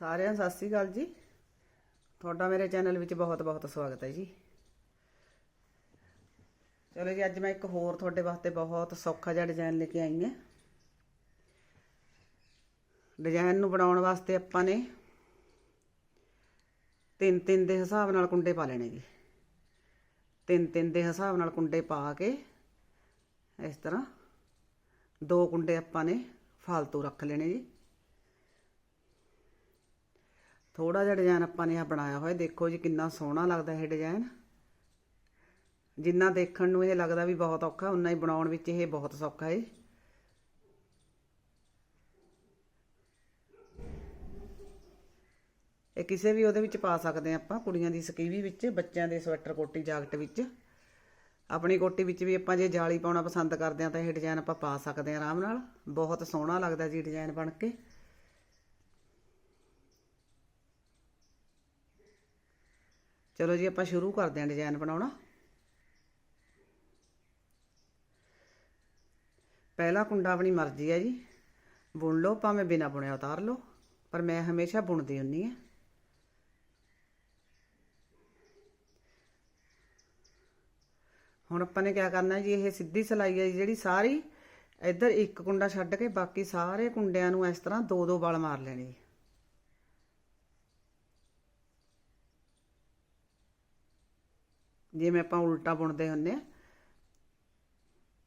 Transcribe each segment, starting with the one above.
ਸਾਰਿਆਂ ਸਤਿ ਸ੍ਰੀ ਅਕਾਲ ਜੀ। ਤੁਹਾਡਾ ਮੇਰੇ ਚੈਨਲ ਵਿੱਚ ਬਹੁਤ ਬਹੁਤ ਸਵਾਗਤ ਹੈ ਜੀ। ਚਲੋ ਜੀ, ਅੱਜ ਮੈਂ ਇੱਕ ਹੋਰ ਤੁਹਾਡੇ ਵਾਸਤੇ ਬਹੁਤ ਸੌਖਾ ਜਿਹਾ ਡਿਜ਼ਾਈਨ ਲੈ ਕੇ ਆਈ ਹਾਂ। ਡਿਜ਼ਾਈਨ ਨੂੰ ਬਣਾਉਣ ਵਾਸਤੇ ਆਪਾਂ ਨੇ ਤਿੰਨ ਤਿੰਨ ਦੇ ਹਿਸਾਬ ਨਾਲ ਕੁੰਡੇ ਪਾ ਲੈਣੇ ਜੀ। ਤਿੰਨ ਤਿੰਨ ਦੇ ਹਿਸਾਬ ਨਾਲ ਕੁੰਡੇ ਪਾ ਕੇ ਇਸ ਤਰ੍ਹਾਂ ਦੋ ਕੁੰਡੇ ਆਪਾਂ ਨੇ ਫਾਲਤੂ ਰੱਖ ਲੈਣੇ ਜੀ। ਥੋੜਾ ਜਿਹਾ ਡਿਜ਼ਾਈਨ ਆਪਾਂ ਨੇ ਆ ਬਣਾਇਆ ਹੋਇਆ, ਦੇਖੋ ਜੀ ਕਿੰਨਾ ਸੋਹਣਾ ਲੱਗਦਾ ਇਹ ਡਿਜ਼ਾਈਨ ਜਿੰਨਾ ਦੇਖਣ ਨੂੰ ਇਹ ਲੱਗਦਾ ਵੀ ਬਹੁਤ ਔਖਾ, ਉਨਾ ਹੀ ਬਣਾਉਣ ਵਿੱਚ ਇਹ ਬਹੁਤ ਸੌਖਾ ਹੈ ਇਹ ਕਿਸੇ ਵੀ ਉਹਦੇ ਵਿੱਚ ਪਾ ਸਕਦੇ ਆ ਆਪਾਂ, ਕੁੜੀਆਂ ਦੀ ਸਕੀਵੀ ਵਿੱਚ, ਬੱਚਿਆਂ ਦੇ ਸਵੈਟਰ ਕੋਟੀ ਜਾਕਟ ਵਿੱਚ। ਆਪਣੀ ਕੋਟੀ ਵਿੱਚ ਵੀ ਆਪਾਂ ਜੇ ਜਾਲੀ ਪਾਉਣਾ ਪਸੰਦ ਕਰਦੇ ਆ ਤਾਂ ਇਹ ਡਿਜ਼ਾਈਨ ਆਪਾਂ ਪਾ ਸਕਦੇ ਆ ਆਰਾਮ ਨਾਲ। ਬਹੁਤ ਸੋਹਣਾ ਲੱਗਦਾ ਜੀ ਡਿਜ਼ਾਈਨ ਬਣ ਕੇ। ਚਲੋ ਜੀ ਆਪਾਂ ਸ਼ੁਰੂ ਕਰਦੇ ਹਾਂ ਡਿਜ਼ਾਈਨ ਬਣਾਉਣਾ। ਪਹਿਲਾ ਕੁੰਡਾ ਆਪਣੀ ਮਰਜ਼ੀ ਹੈ ਜੀ। ਬੁਣ ਲਓ, ਭਾਵੇਂ ਬਿਨਾ ਬੁਣਿਆ ਉਤਾਰ ਲਓ, ਪਰ ਮੈਂ ਹਮੇਸ਼ਾ ਬੁਣਦੀ ਹੁੰਨੀ ਆ। ਹੁਣ ਆਪਾਂ ਨੇ ਕੀ ਕਰਨਾ ਜੀ, ਇਹ ਸਿੱਧੀ ਸਲਾਈ ਹੈ ਜਿਹੜੀ ਸਾਰੀ ਇੱਧਰ ਇੱਕ ਕੁੰਡਾ ਛੱਡ ਕੇ ਬਾਕੀ ਸਾਰੇ ਕੁੰਡਿਆਂ ਨੂੰ ਇਸ ਤਰ੍ਹਾਂ ਦੋ ਦੋ ਵਲ ਮਾਰ ਲੈਣੇ। ਜਿਵੇਂ ਆਪਾਂ ਉਲਟਾ ਬੁਣਦੇ ਹੁੰਨੇ ਆ,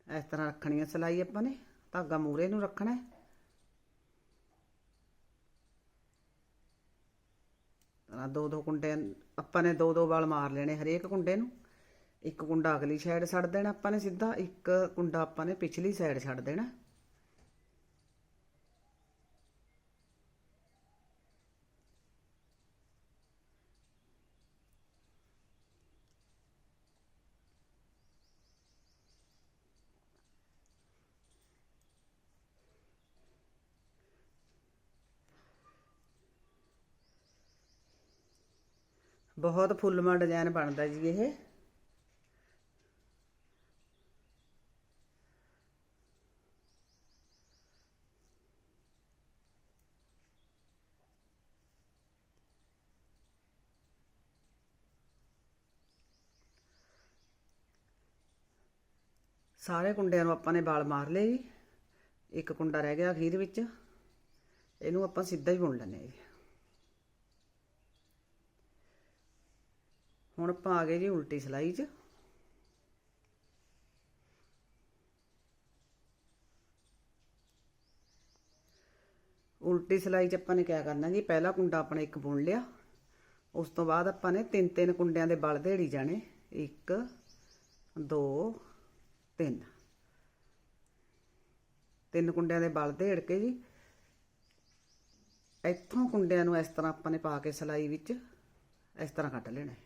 ਇਸ ਤਰ੍ਹਾਂ ਰੱਖਣੀ ਹੈ ਸਲਾਈ ਆਪਾਂ ਨੇ, ਧਾਗਾ ਮੂਰੇ ਨੂੰ ਰੱਖਣਾ ਹੈ। ਤਾਂ ਦੋ ਦੋ ਕੁੰਡੇ ਆਪਾਂ ਨੇ ਦੋ ਦੋ ਵਾਲ ਮਾਰ ਲੈਣੇ ਹਰੇਕ ਕੁੰਡੇ ਨੂੰ। ਇੱਕ ਕੁੰਡਾ ਅਗਲੀ ਸਾਈਡ ਛੱਡ ਦੇਣਾ ਆਪਾਂ ਨੇ ਸਿੱਧਾ, ਇੱਕ ਕੁੰਡਾ ਆਪਾਂ ਨੇ ਪਿਛਲੀ ਸਾਈਡ ਛੱਡ ਦੇਣਾ। ਬਹੁਤ ਫੁੱਲਮਾ ਡਿਜ਼ਾਈਨ ਬਣਦਾ ਜੀ ਇਹ। ਸਾਰੇ ਕੁੰਡਿਆਂ ਨੂੰ ਆਪਾਂ ਨੇ ਵਾਲ ਮਾਰ ਲਏ ਜੀ। ਇੱਕ ਕੁੰਡਾ ਰਹਿ ਗਿਆ ਅਖੀਰ ਵਿੱਚ। ਇਹਨੂੰ ਆਪਾਂ ਸਿੱਧਾ ਹੀ ਬੁਣ ਲੈਣੇ ਜੀ। ਹੁਣ ਆਪਾਂ ਆ ਗਏ ਜੀ ਉਲਟੀ ਸਲਾਈ 'ਚ। ਉਲਟੀ ਸਲਾਈ 'ਚ ਆਪਾਂ ਨੇ ਕੀ ਕਰਨਾ ਜੀ, ਪਹਿਲਾ ਕੁੰਡਾ ਆਪਣਾ ਇੱਕ ਬੁਣ ਲਿਆ। ਉਸ ਤੋਂ ਬਾਅਦ ਆਪਾਂ ਨੇ ਤਿੰਨ ਤਿੰਨ ਕੁੰਡਿਆਂ ਦੇ ਬਲ ਦੇੜੀ ਜਾਣੇ। 1 2 3 ਤਿੰਨ ਕੁੰਡਿਆਂ ਦੇ ਬਲ ਦੇੜ ਕੇ ਜੀ, ਇੱਥੋਂ ਕੁੰਡਿਆਂ ਨੂੰ ਇਸ ਤਰ੍ਹਾਂ ਆਪਾਂ ਨੇ ਪਾ ਕੇ ਸਲਾਈ ਵਿੱਚ ਇਸ ਤਰ੍ਹਾਂ ਕੱਟ ਲੈਣਾ ਹੈ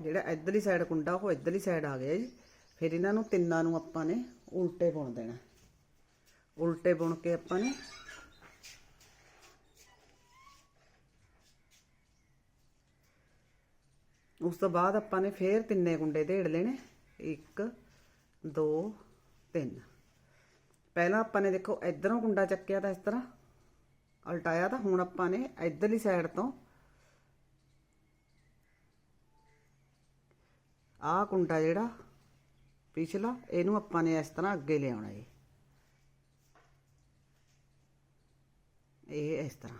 ਜਿਹੜਾ ਇਧਰਲੀ ਸਾਈਡ ਕੁੰਡਾ, ਉਹ ਇਧਰਲੀ ਸਾਈਡ ਆ ਗਿਆ ਜੀ। ਫਿਰ ਇਹਨਾਂ ਨੂੰ ਤਿੰਨਾਂ ਨੂੰ ਆਪਾਂ ਨੇ ਉਲਟੇ ਬੁਣ ਦੇਣਾ। ਉਲਟੇ ਬੁਣ ਕੇ ਆਪਾਂ ਨੇ ਉਸ ਤੋਂ ਬਾਅਦ ਆਪਾਂ ਨੇ ਫੇਰ ਤਿੰਨੇ ਗੁੰਡੇ ਢੇੜ ਲੈਣੇ। 1 2 3 ਪਹਿਲਾਂ ਆਪਾਂ ਨੇ ਦੇਖੋ ਇਧਰੋਂ ਗੁੰਡਾ ਚੱਕਿਆ ਤਾਂ ਇਸ ਤਰ੍ਹਾਂ, ਉਲਟਾਇਆ ਤਾਂ ਹੁਣ ਆਪਾਂ ਨੇ ਇਧਰਲੀ ਸਾਈਡ ਤੋਂ ਆਹ ਕੁੰਡਾ ਜਿਹੜਾ ਪਿਛਲਾ, ਇਹਨੂੰ ਆਪਾਂ ਨੇ ਇਸ ਤਰ੍ਹਾਂ ਅੱਗੇ ਲਿਆਉਣਾ ਜੀ। ਇਹ ਇਸ ਤਰ੍ਹਾਂ।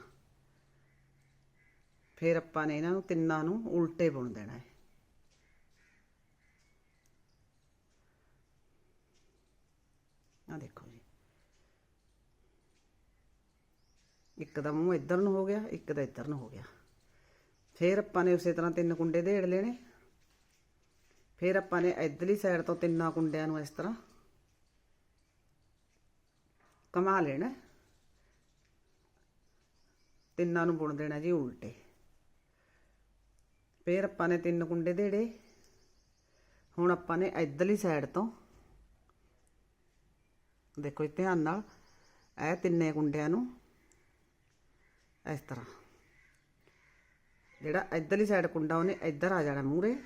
ਫਿਰ ਆਪਾਂ ਨੇ ਇਹਨਾਂ ਨੂੰ ਤਿੰਨਾਂ ਨੂੰ ਉਲਟੇ ਬੁਣ ਦੇਣਾ ਹੈ। ਆ ਦੇਖੋ ਜੀ। ਇੱਕ ਦਾ ਮੂੰਹ ਇੱਧਰ ਨੂੰ ਹੋ ਗਿਆ, ਇੱਕ ਦਾ ਇੱਧਰ ਨੂੰ ਹੋ ਗਿਆ। ਫਿਰ ਆਪਾਂ ਨੇ ਉਸੇ ਤਰ੍ਹਾਂ ਤਿੰਨ ਕੁੰਡੇ ਢੇੜ ਲੈਣੇ। ਫਿਰ ਆਪਾਂ ਨੇ ਇਧਰਲੀ ਸਾਈਡ ਤੋਂ ਤਿੰਨਾਂ ਕੁੰਡਿਆਂ ਨੂੰ ਇਸ ਤਰ੍ਹਾਂ ਕਮਾ ਲੈਣਾ। ਤਿੰਨਾਂ ਨੂੰ ਬੁਣ ਦੇਣਾ ਜੀ ਉਲਟੇ। ਫਿਰ ਆਪਾਂ ਨੇ ਤਿੰਨ ਕੁੰਡੇ ਦੇੜੇ ਹੁਣ ਆਪਾਂ ਨੇ ਇਧਰਲੀ ਸਾਈਡ ਤੋਂ ਦੇਖੋ ਜੀ, ਧਿਆਨ ਨਾਲ, ਇਹ ਤਿੰਨੇ ਕੁੰਡਿਆਂ ਨੂੰ ਇਸ ਤਰ੍ਹਾਂ। ਜਿਹੜਾ ਇਧਰਲੀ ਸਾਈਡ ਕੁੰਡਾ, ਉਹਨੇ ਇੱਧਰ ਆ ਜਾਣਾ ਮੂਰੇ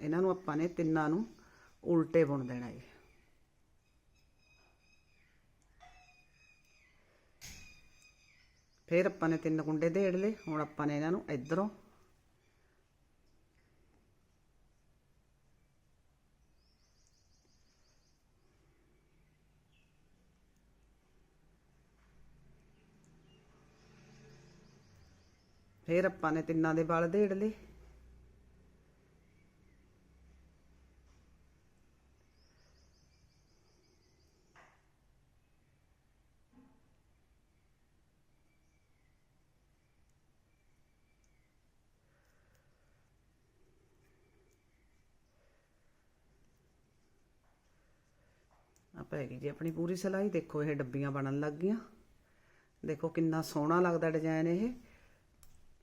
ਇਹਨਾਂ ਨੂੰ ਆਪਾਂ ਨੇ ਤਿੰਨਾਂ ਨੂੰ ਉਲਟੇ ਬੁਣ ਦੇਣਾ ਹੈ ਫਿਰ ਆਪਾਂ ਨੇ ਤਿੰਨ ਕੁੰਡੇ ਦੇੜ ਲਏ, ਹੁਣ ਆਪਾਂ ਨੇ ਇਹਨਾਂ ਨੂੰ ਇਧਰੋਂ ਫਿਰ ਆਪਾਂ ਨੇ ਤਿੰਨਾਂ ਦੇ ਵਾਲ ਦੇੜ ਲਏ। ਪੈ ਗਈ ਜੀ। ਆਪਣੀ ਪੂਰੀ ਸਿਲਾਈ ਦੇਖੋ, ਇਹ ਡੱਬੀਆਂ ਬਣਨ ਲੱਗ ਗਈਆਂ। ਦੇਖੋ ਕਿੰਨਾ ਸੋਹਣਾ ਲੱਗਦਾ ਡਿਜ਼ਾਈਨ ਇਹ।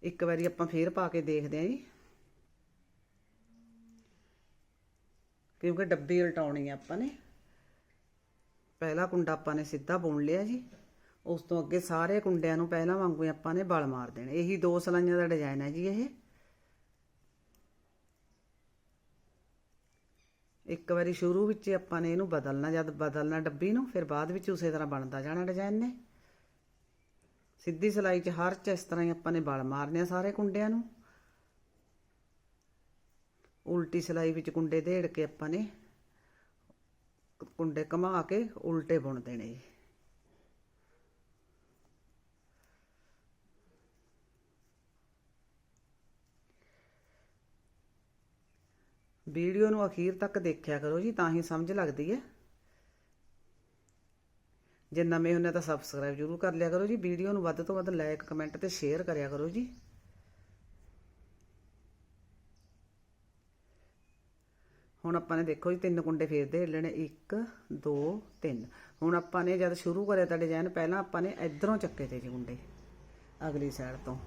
ਇੱਕ ਵਾਰੀ ਆਪਾਂ ਫੇਰ ਪਾ ਕੇ ਦੇਖਦੇ ਆਂ ਜੀ। ਕਿਉਂਕਿ ਡੱਬੀ ਉਲਟਾਉਣੀ ਆ ਆਪਾਂ ਨੇ। ਪਹਿਲਾ ਕੁੰਡਾ ਆਪਾਂ ਨੇ ਸਿੱਧਾ ਬੁਣ ਲਿਆ ਜੀ। ਉਸ ਤੋਂ ਅੱਗੇ ਸਾਰੇ ਕੁੰਡਿਆਂ ਨੂੰ ਪਹਿਲਾਂ ਵਾਂਗੂ ਆਪਾਂ ਨੇ ਬਲ ਮਾਰ ਦੇਣੇ। ਇਹੀ ਦੋ ਸਲਾਈਆਂ ਦਾ ਡਿਜ਼ਾਈਨ ਹੈ ਜੀ ਇਹ। ਇੱਕ ਵਾਰੀ ਸ਼ੁਰੂ ਵਿੱਚ ਆਪਾਂ ਨੇ ਇਹਨੂੰ ਬਦਲਣਾ, ਜਦ ਬਦਲਣਾ ਡੱਬੀ ਨੂੰ, ਫਿਰ ਬਾਅਦ ਵਿੱਚ ਉਸੇ ਤਰ੍ਹਾਂ ਬਣਦਾ ਜਾਣਾ ਡਿਜ਼ਾਈਨ ਨੇ। ਸਿੱਧੀ ਸਲਾਈ 'ਚ ਹਰ 'ਚ ਇਸ ਤਰ੍ਹਾਂ ਹੀ ਆਪਾਂ ਨੇ ਬਲ ਮਾਰਨੇ ਆ ਸਾਰੇ ਕੁੰਡਿਆਂ ਨੂੰ। ਉਲਟੀ ਸਲਾਈ ਵਿੱਚ ਕੁੰਡੇ ਦੇੜ ਕੇ ਆਪਾਂ ਨੇ ਕੁੰਡੇ ਘੁਮਾ ਕੇ ਉਲਟੇ ਬੁਣ ਦੇਣੇ ਜੀ। ਵੀਡੀਓ ਨੂੰ ਅਖੀਰ ਤੱਕ ਦੇਖਿਆ ਕਰੋ ਜੀ, ਤਾਂ ਹੀ ਸਮਝ ਲੱਗਦੀ ਹੈ। ਜੇ ਨਵੇਂ ਹੁੰਦੇ ਤਾਂ ਸਬਸਕ੍ਰਾਈਬ ਜ਼ਰੂਰ ਕਰ ਲਿਆ ਕਰੋ ਜੀ, ਵੀਡੀਓ ਨੂੰ ਵੱਧ ਤੋਂ ਵੱਧ ਲਾਈਕ ਕਮੈਂਟ ਤੇ ਸ਼ੇਅਰ ਕਰਿਆ ਕਰੋ ਜੀ। ਹੁਣ ਆਪਾਂ ਨੇ ਦੇਖੋ ਜੀ, ਤਿੰਨ ਕੁੰਡੇ ਫੇਰਦੇ ਲੈਣੇ 1 2 3 ਹੁਣ ਆਪਾਂ ਨੇ ਜਦ ਸ਼ੁਰੂ ਕਰਿਆ ਤਾਂ ਡਿਜ਼ਾਈਨ ਪਹਿਲਾਂ ਆਪਾਂ ਨੇ ਇਧਰੋਂ ਚੱਕੇ ਤੇ ਜੀ ਕੁੰਡੇ, ਅਗਲੀ ਸਾਈਡ ਤੋਂ।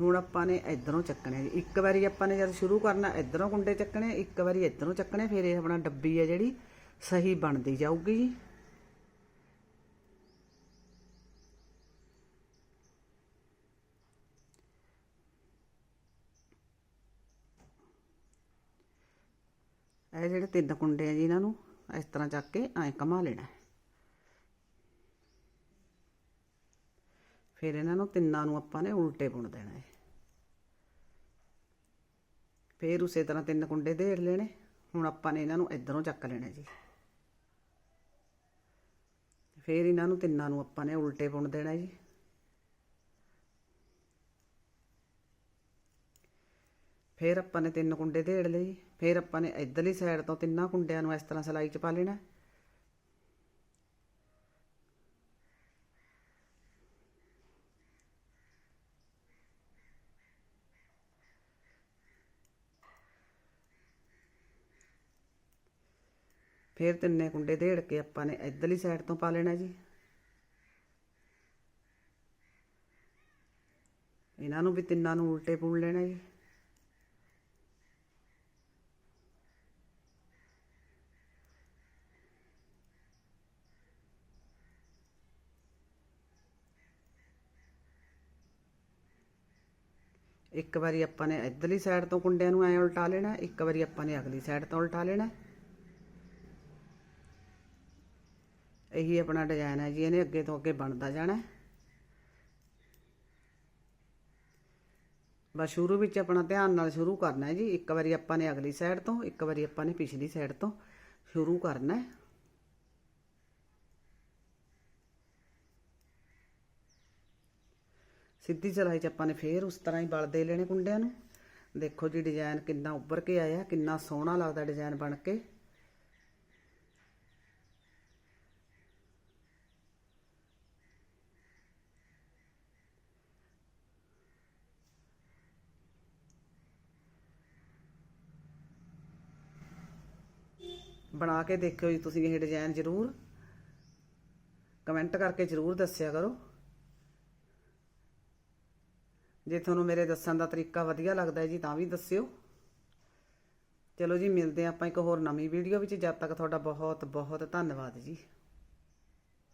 ਹੁਣ ਆਪਾਂ ਨੇ ਇਧਰੋਂ ਚੱਕਣੇ ਜੀ। ਇੱਕ ਵਾਰੀ ਆਪਾਂ ਨੇ ਜਦ ਸ਼ੁਰੂ ਕਰਨਾ, ਇਧਰੋਂ ਕੁੰਡੇ ਚੱਕਣੇ, ਇੱਕ ਵਾਰੀ ਇਧਰੋਂ ਚੱਕਣੇ, ਫਿਰ ਇਹ ਆਪਣਾ ਡੱਬੀ ਹੈ ਜਿਹੜੀ ਸਹੀ ਬਣਦੀ ਜਾਊਗੀ ਜੀ। ਇਹ ਜਿਹੜੇ ਤਿੰਨ ਕੁੰਡੇ ਆ ਜੀ ਇਹਨਾਂ ਨੂੰ ਇਸ ਤਰ੍ਹਾਂ ਚੱਕ ਕੇ ਐਂ ਕਮਾ ਲੈਣਾ ਹੈ। ਫਿਰ ਇਹਨਾਂ ਨੂੰ ਤਿੰਨਾਂ ਨੂੰ ਆਪਾਂ ਨੇ ਉਲਟੇ ਬੁਣ ਦੇਣਾ ਹੈ। ਫਿਰ ਉਸੇ ਤਰ੍ਹਾਂ ਤਿੰਨ ਕੁੰਡੇ ਦੇੜ ਲੈਣੇ। ਹੁਣ ਆਪਾਂ ਨੇ ਇਹਨਾਂ ਨੂੰ ਇਧਰੋਂ ਚੱਕ ਲੈਣਾ ਜੀ। ਫਿਰ ਇਹਨਾਂ ਨੂੰ ਤਿੰਨਾਂ ਨੂੰ ਆਪਾਂ ਨੇ ਉਲਟੇ ਬੁਣ ਦੇਣਾ ਜੀ। ਫਿਰ ਆਪਾਂ ਨੇ ਤਿੰਨ ਕੁੰਡੇ ਦੇੜ ਲਏ ਜੀ। ਫਿਰ ਆਪਾਂ ਨੇ ਇਧਰਲੀ ਸਾਈਡ ਤੋਂ ਤਿੰਨਾਂ ਕੁੰਡਿਆਂ ਨੂੰ ਇਸ ਤਰ੍ਹਾਂ ਸਲਾਈ 'ਚ ਪਾ ਲੈਣਾ। ਫਿਰ ਤਿੰਨੇ ਕੁੰਡੇ ਦੇੜ ਕੇ ਆਪਾਂ ਨੇ ਇਧਰਲੀ ਸਾਈਡ ਤੋਂ ਪਾ ਲੈਣਾ ਜੀ। ਇਹਨਾਂ ਨੂੰ ਵੀ ਤਿੰਨਾਂ ਨੂੰ ਉਲਟੇ ਪੁਣ ਲੈਣਾ ਜੀ। ਇੱਕ ਵਾਰੀ ਆਪਾਂ ਨੇ ਇਧਰਲੀ ਸਾਈਡ ਤੋਂ ਕੁੰਡਿਆਂ ਨੂੰ ਐ ਉਲਟਾ ਲੈਣਾ, ਇੱਕ ਵਾਰੀ ਆਪਾਂ ਨੇ ਅਗਲੀ ਸਾਈਡ ਤੋਂ ਉਲਟਾ ਲੈਣਾ। ਇਹੀ ਆਪਣਾ ਡਿਜ਼ਾਈਨ ਹੈ ਜੀ, ਇਹਨੇ ਅੱਗੇ ਤੋਂ ਅੱਗੇ ਬਣਦਾ ਜਾਣਾ ਬਸ ਸ਼ੁਰੂ ਵਿੱਚ ਆਪਣਾ ਧਿਆਨ ਨਾਲ ਸ਼ੁਰੂ ਕਰਨਾ ਹੈ ਜੀ, ਇੱਕ ਵਾਰੀ ਆਪਾਂ ਨੇ ਅਗਲੀ ਸਾਈਡ ਤੋਂ, ਇੱਕ ਵਾਰੀ ਆਪਾਂ ਨੇ ਪਿਛਲੀ ਸਾਈਡ ਤੋਂ ਸ਼ੁਰੂ ਕਰਨਾ ਹੈ। ਸਿੱਧੀ ਚਲਾਈ 'ਚ ਆਪਾਂ ਨੇ ਫੇਰ ਉਸ ਤਰ੍ਹਾਂ ਹੀ ਬਲ ਦੇ ਲੈਣੇ ਕੁੰਡਿਆਂ ਨੂੰ। ਦੇਖੋ ਜੀ ਡਿਜ਼ਾਈਨ ਕਿੰਨਾ ਉੱਭਰ ਕੇ ਆਇਆ, ਕਿੰਨਾ ਸੋਹਣਾ ਲੱਗਦਾ ਡਿਜ਼ਾਈਨ ਬਣ ਕੇ। ਬਣਾ ਕੇ ਦੇਖਿਓ ਜੀ ਤੁਸੀਂ ਇਹ ਡਿਜ਼ਾਈਨ ਜ਼ਰੂਰ। ਕਮੈਂਟ ਕਰਕੇ ਜ਼ਰੂਰ ਦੱਸਿਆ ਕਰੋ। ਜੇ ਤੁਹਾਨੂੰ ਮੇਰੇ ਦੱਸਣ ਦਾ ਤਰੀਕਾ ਵਧੀਆ ਲੱਗਦਾ ਹੈ ਜੀ ਤਾਂ ਵੀ ਦੱਸਿਓ। ਚਲੋ ਜੀ, ਮਿਲਦੇ ਹਾਂ ਆਪਾਂ ਇੱਕ ਹੋਰ ਨਵੀਂ ਵੀਡੀਓ ਵਿੱਚ। ਜਦ ਤੱਕ ਤੁਹਾਡਾ ਬਹੁਤ ਬਹੁਤ ਧੰਨਵਾਦ ਜੀ।